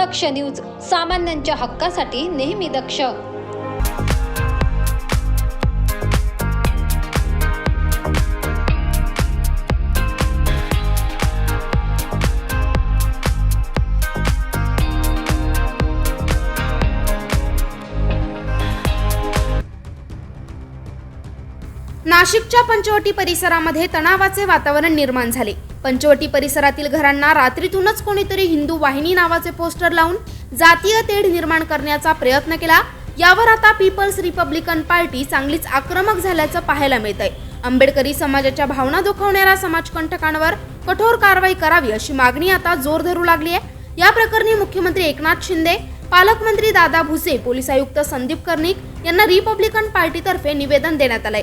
दक्ष news सामान्यांच्या हक्कासाठी नेहमी दक्ष. नाशिकच्या पंचवटी परिसरामध्ये तणावाचे वातावरण निर्माण झाले. पंचवटी परिसरातील घरांना रात्रीतूनच कोणीतरी हिंदू वाहिनी नावाचे पोस्टर लावून जातीय तेढ निर्माण करण्याचा प्रयत्न केला. यावर आता पीपल्स रिपब्लिकन पार्टी चांगलीच आक्रमक झाल्याचं पाहायला मिळत आहे आंबेडकरी समाजाच्या भावना दुखवणाऱ्या समाजकंटकांवर कठोर कारवाई करावी अशी मागणी आता जोर धरू लागली आहे या प्रकरणी मुख्यमंत्री एकनाथ शिंदे पालकमंत्री दादा भुसे पोलीस आयुक्त संदीप कर्णिक यांना रिपब्लिकन पार्टीतर्फे निवेदन देण्यात आलंय.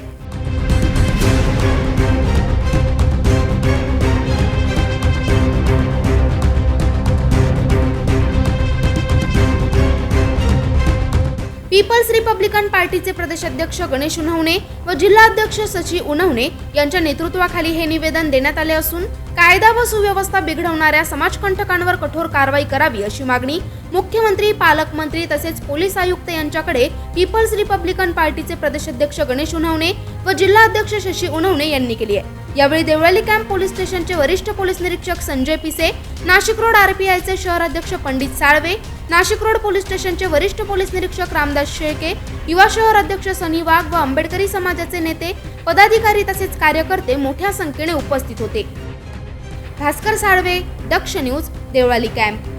पीपल्स रिपब्लिकन पार्टीचे प्रदेशाध्यक्ष गणेश उन्हवणे व जिल्हाध्यक्ष सचिव उन्हवणे यांच्या नेतृत्वाखाली हे निवेदन देण्यात आले असून कायदा व सुव्यवस्था बिघडवणाऱ्या समाजकंटकांवर कठोर कारवाई करावी अशी मागणी मुख्यमंत्री पालकमंत्री तसेच पोलीस आयुक्त यांच्याकडे पीपल्स रिपब्लिकन पार्टीचे प्रदेशाध्यक्ष गणेश उन्हवणे व जिल्हाध्यक्ष शशी उन्हवणे यांनी केली आहे. यावेळी देवळाली कॅम्प पोलीस स्टेशनचे वरिष्ठ पोलीस निरीक्षक संजय पिसे नाशिक रोड आरपीआयचे शहराध्यक्ष पंडित साळवे नाशिक रोड पोलीस स्टेशनचे वरिष्ठ पोलीस निरीक्षक रामदास शेळके युवा शहर अध्यक्ष सनी वाघ व आंबेडकरी समाजाचे नेते पदाधिकारी तसेच कार्यकर्ते मोठ्या संख्येने उपस्थित होते. Bhaskar Salve Daksh news Deolali camp.